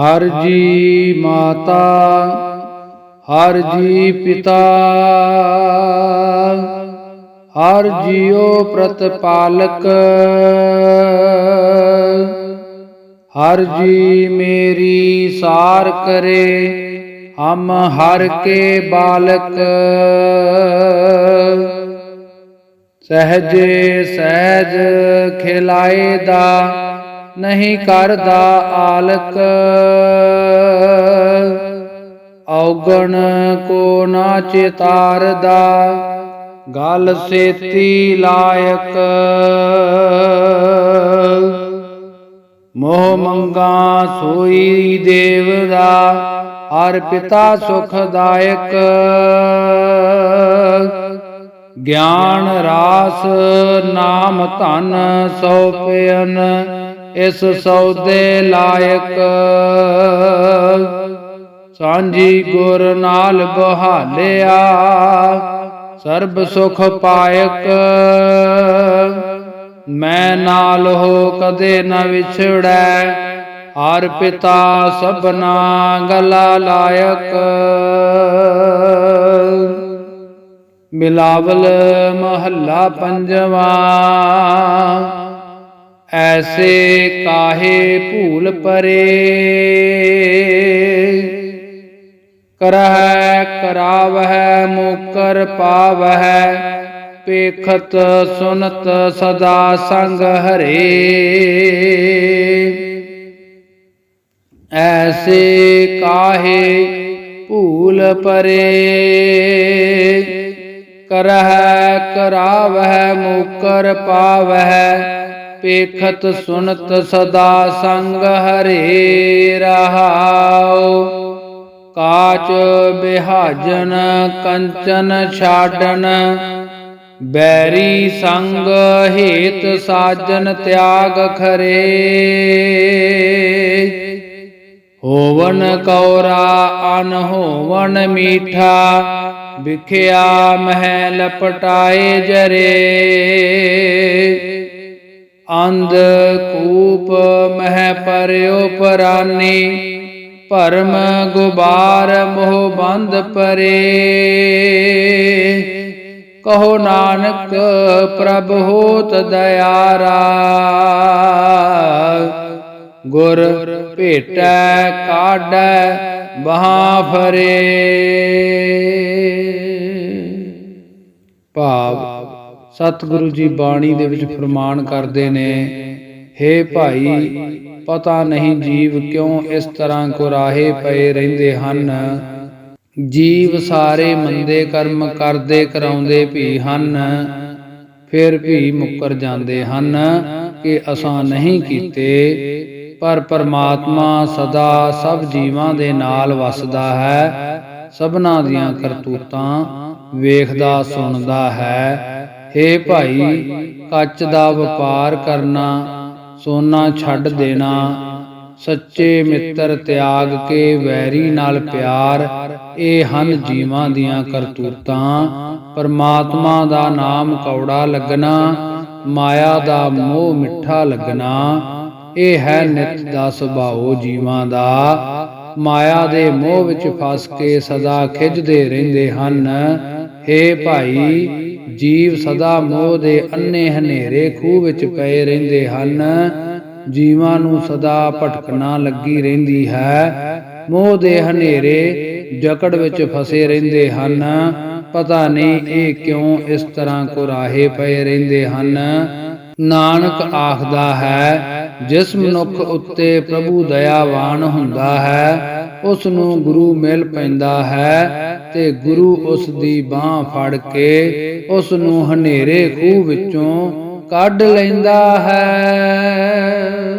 ਹਰ ਜੀ ਮਾਤਾ, ਹਰ ਜੀ ਪਿਤਾ, ਹਰ ਜੀਉ ਪ੍ਰਤਪਾਲਕ, ਹਰ ਜੀ ਮੇਰੀ ਸਾਰ ਕਰੇ ਹਮ ਹਰ ਕੇ ਬਾਲਕ। ਸਹਜੇ ਸਹਿਜ ਖਿਲਾਏ ਦਾ ਨਹੀਂ ਕਰਦਾ ਆਲਕ। ਔਗਣ ਕੋ ਨਾ ਚਿਤਾਰਦਾ, ਗਲ ਸੇਤੀ ਲਾਇਕ। ਮੋਹ ਮੰਗਾ ਸੋਈ ਦੇਵ ਦਾ ਹਰ ਪਿਤਾ ਸੁਖਦਾਇਕ। ਗਿਆਨ ਰਾਸ ਨਾਮ ਧਨ ਸੋਪਿਆਨ ਇਸ ਸੌਦੇ ਲਾਇਕ ਸਾਂਝੀ ਗੁਰ ਨਾਲ ਬਹਾਲਿਆ, ਸਰਬ ਸੁਖ ਪਾਇਕ। ਮੈਂ ਨਾਲ ਹੋ ਕਦੇ ਨਾ ਵਿਛੜੈ, ਹਰ ਪਿਤਾ ਸਭਨਾ ਗਲਾ ਲਾਇਕ। ਮਿਲਾਵਲ ਮਹੱਲਾ ਪੰਜਵਾ ਐਸੇ ਕਾਹੇ ਭੂਲ ਪਰੇ? ਕਰਹਿ, ਕਰਾਵਹਿ, ਮੁਕਰ ਪਾਵਹਿ ਪੇਖਤ ਸੁਨਤ ਸਦਾ ਸੰਗ ਹਰੇ। ਐਸੇ ਕਾਹੇ ਭੂਲ ਪਰੇ? ਕਰਹਿ, ਕਰਾਵਹਿ, ਮੁਕਰ ਪਾਵਹਿ ਪੇਖਤ ਸੁਨਤ ਸਦਾ ਸੰਗ ਹਰੇ ਰਹਾਉ। ਕਾਚ ਬਿਹਾਜਨ ਕੰਚਨ ਛਾਡਨ, ਬੈਰੀ ਸੰਗ ਹੇਤ ਸਾਜਨ ਤਿਆਗ ਖਰੇ। ਹੋਵਨ ਕੌਰਾ ਅਨ ਹੋਵਨ ਮੀਠਾ, ਵਿਖਿਆ ਮਹਿ ਲਪਟਾਏ ਜਰੇ। ਅੰਧ ਕੂਪ ਮਹਿ ਪਰਿਓ ਪਰਾਨੀ ਭਰਮ ਗੁਬਾਰ ਮੋਹ ਬੰਦ ਪਰੇ। ਕਹੋ ਨਾਨਕ, ਪ੍ਰਭ ਹੋਤ ਦਿਆਰਾ ਗੁਰ ਭੇਟੈ ਕਾਢੈ ਬਹਾ ਫਰੇ ਭਾਵ ਸਤਿਗੁਰੂ ਜੀ ਬਾਣੀ ਦੇ ਵਿੱਚ ਫਰਮਾਨ ਕਰਦੇ ਨੇ हे ਭਾਈ, ਪਤਾ ਨਹੀਂ ਜੀਵ ਕਿਉਂ ਇਸ ਤਰ੍ਹਾਂ ਕੁਰਾਹੇ ਪਏ ਰਹਿੰਦੇ ਹਨ? ਜੀਵ ਸਾਰੇ ਮੰਦੇ ਕਰਮ ਕਰਦੇ ਕਰਾਉਂਦੇ ਵੀ ਹਨ, ਫਿਰ ਵੀ ਮੁੱਕਰ ਜਾਂਦੇ ਹਨ ਕਿ ਅਸਾਂ ਨਹੀਂ ਕੀਤੇ। ਪਰ ਪਰਮਾਤਮਾ ਸਦਾ ਸਭ ਜੀਵਾਂ ਦੇ ਨਾਲ ਵਸਦਾ ਹੈ, ਸਭਨਾ ਦੀਆਂ ਕਰਤੂਤਾਂ ਵੇਖਦਾ, ਸੁਣਦਾ ਹੈ। हे ਭਾਈ, ਕੱਚ ਦਾ ਵਪਾਰ ਕਰਨਾ, ਸੋਨਾ ਛੱਡ ਦੇਣਾ, ਸੱਚੇ ਮਿੱਤਰ ਤਿਆਗ ਕੇ ਵੈਰੀ ਨਾਲ ਪਿਆਰ, ਇਹ ਹਨ ਜੀਵਾਂ ਦੀਆਂ ਕਰਤੂਤਾਂ। ਪਰਮਾਤਮਾ ਦਾ ਨਾਮ ਕੌੜਾ ਲੱਗਣਾ, ਮਾਇਆ ਦਾ ਮੋਹ ਮਿੱਠਾ ਲੱਗਣਾ, ਇਹ ਹੈ ਨਿਤ ਦਾ ਸੁਭਾਓ ਜੀਵਾਂ ਦਾ। ਮਾਇਆ ਦੇ ਮੋਹ ਵਿੱਚ ਫਸ ਕੇ ਸਦਾ ਖਿੱਚਦੇ ਰਹਿੰਦੇ ਹਨ। हे ਭਾਈ ਜੀਵ ਸਦਾ ਮੋਹ ਦੇ ਅੰਨੇ ਹਨੇਰੇ ਖੂਹ ਵਿੱਚ ਪਏ ਰਹਿੰਦੇ ਹਨ। ਜੀਵਾਂ ਨੂੰ ਸਦਾ ਭਟਕਣਾ ਲੱਗੀ ਰਹਿੰਦੀ ਹੈ। ਮੋਹ ਦੇ ਹਨੇਰੇ ਜਕੜ ਵਿੱਚ ਫਸੇ ਰਹਿੰਦੇ ਹਨ। ਪਤਾ ਨਹੀਂ ਇਹ ਕਿਉਂ ਇਸ ਤਰ੍ਹਾਂ ਕੁਰਾਹੇ ਪਏ ਰਹਿੰਦੇ ਹਨ। ਨਾਨਕ ਆਖਦਾ ਹੈ, ਜਿਸ ਮਨੁੱਖ ਉੱਤੇ ਪ੍ਰਭੂ ਦਇਆਵਾਨ ਹੁੰਦਾ ਹੈ, ਉਸ ਨੂੰ ਗੁਰੂ ਮਿਲ ਪੈਂਦਾ ਹੈ। ਤੇ ਗੁਰੂ ਉਸ ਦੀ ਬਾਹ ਫੜ ਕੇ ਉਸ ਨੂੰ ਹਨੇਰੇ ਖੂਹ ਵਿੱਚੋਂ ਕੱਢ ਲੈਂਦਾ ਹੈ।